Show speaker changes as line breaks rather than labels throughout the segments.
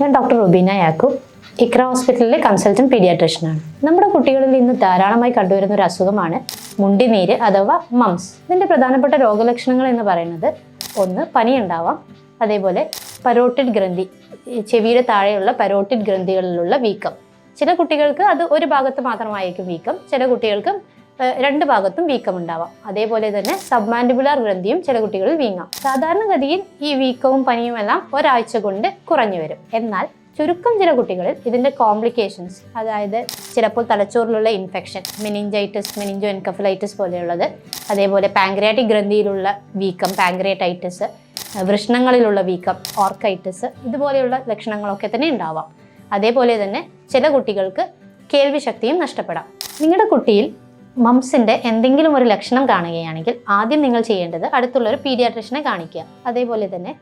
ഞാൻ ഡോക്ടർ റുബീന യാക്കൂബ്. ഇക്ര ഹോസ്പിറ്റലിലെ കൺസൾട്ടന്റ് പീഡിയാട്രിഷ്യനാണ് നമ്മുടെ കുട്ടികളിൽ ഇന്ന് ധാരാളമായി കണ്ടുവരുന്ന ഒരു അസുഖമാണ് മുണ്ടിനീര് അഥവാ മംസ്. ഇതിന്റെ പ്രധാനപ്പെട്ട രോഗലക്ഷണങ്ങൾ എന്ന് പറയുന്നത് ഒന്ന് പനി ഉണ്ടാവാം അതേപോലെ പരോട്ടിഡ് ഗ്രന്ഥി ചെവിയുടെ താഴെയുള്ള പരോട്ടിഡ് ഗ്രന്ഥികളിലുള്ള വീക്കം. ചില കുട്ടികൾക്ക് അത് ഒരു ഭാഗത്ത് മാത്രമായിരിക്കും വീക്കം. ചില കുട്ടികൾക്ക് രണ്ട് ഭാഗത്തും വീക്കം ഉണ്ടാവാം അതേപോലെ തന്നെ സബ്മാൻഡിബുലാർ ഗ്രന്ഥിയും ചില കുട്ടികളിൽ വീങ്ങാം. സാധാരണഗതിയിൽ ഈ വീക്കവും പനിയുമെല്ലാം ഒരാഴ്ച കൊണ്ട് കുറഞ്ഞു വരും. എന്നാൽ ചുരുക്കം ചില കുട്ടികളിൽ ഇതിന്റെ കോംപ്ലിക്കേഷൻസ് അതായത് ചിലപ്പോൾ തലച്ചോറിലുള്ള ഇൻഫെക്ഷൻ മെനിഞ്ചൈറ്റിസ് മെനിഞ്ചോ എൻകഫലൈറ്റിസ് പോലെയുള്ളത് അതേപോലെ പാങ്ക്രിയാറ്റിക് ഗ്രന്ഥിയിലുള്ള വീക്കം പാങ്ക്രിയറ്റൈറ്റിസ് വൃഷ്ണങ്ങളിലുള്ള വീക്കം ഓർക്കൈറ്റിസ് ഇതുപോലെയുള്ള ലക്ഷണങ്ങളൊക്കെ തന്നെ ഉണ്ടാവാം. അതേപോലെ തന്നെ ചില കുട്ടികൾക്ക് കേൾവി ശക്തിയും നഷ്ടപ്പെടാം. നിങ്ങളുടെ കുട്ടിയിൽ മംസിന്റെ എന്തെങ്കിലും ഒരു ലക്ഷണം കാണുകയാണെങ്കിൽ ആദ്യം നിങ്ങൾ ചെയ്യേണ്ടത് അടുത്തുള്ള ഒരു പീഡിയാട്രിഷനെ കാണിക്കുക. അതേപോലെ തന്നെ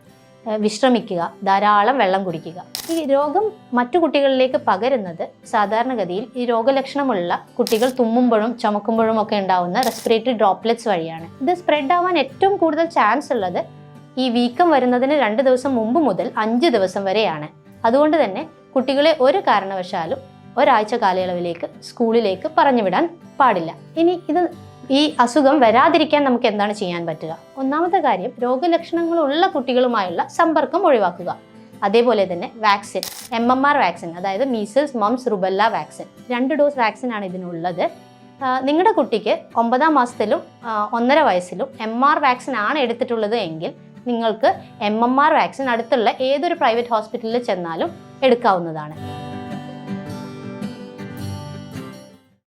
വിശ്രമിക്കുക ധാരാളം വെള്ളം കുടിക്കുക. ഈ രോഗം മറ്റു കുട്ടികളിലേക്ക് പകരുന്നത് സാധാരണഗതിയിൽ ഈ രോഗലക്ഷണമുള്ള കുട്ടികൾ തുമ്മുമ്പോഴും ചുമക്കുമ്പോഴും ഒക്കെ ഉണ്ടാവുന്ന റെസ്പിറേറ്ററി ഡ്രോപ്ലെറ്റ്സ് വഴിയാണ്. ഇത് സ്പ്രെഡ് ആവാൻ ഏറ്റവും കൂടുതൽ ചാൻസ് ഉള്ളത് ഈ വീക്കം വരുന്നതിന് രണ്ട് ദിവസം മുമ്പ് മുതൽ അഞ്ച് ദിവസം വരെയാണ്. അതുകൊണ്ട് തന്നെ കുട്ടികളെ ഒരു കാരണവശാലും ഒരാഴ്ച കാലയളവിലേക്ക് സ്കൂളിലേക്ക് പറഞ്ഞു വിടാൻ പാടില്ല. ഇനി ഇത് ഈ അസുഖം വരാതിരിക്കാൻ നമുക്ക് എന്താണ് ചെയ്യാൻ പറ്റുക? ഒന്നാമത്തെ കാര്യം രോഗലക്ഷണങ്ങളുള്ള കുട്ടികളുമായുള്ള സമ്പർക്കം ഒഴിവാക്കുക. അതേപോലെ തന്നെ vaccine M M R vaccine അതായത് മീസിൽസ് മംസ് റുബല്ല വാക്സിൻ. രണ്ട് ഡോസ് വാക്സിനാണ് ഇതിനുള്ളത്. നിങ്ങളുടെ കുട്ടിക്ക് ഒമ്പതാം മാസത്തിലും ഒന്നര വയസ്സിലും എം ആർ വാക്സിൻ ആണ് എടുത്തിട്ടുള്ളത് എങ്കിൽ നിങ്ങൾക്ക് എം എം ആർ വാക്സിൻ അടുത്തുള്ള ഏതൊരു പ്രൈവറ്റ് ഹോസ്പിറ്റലിൽ ചെന്നാലും എടുക്കാവുന്നതാണ്.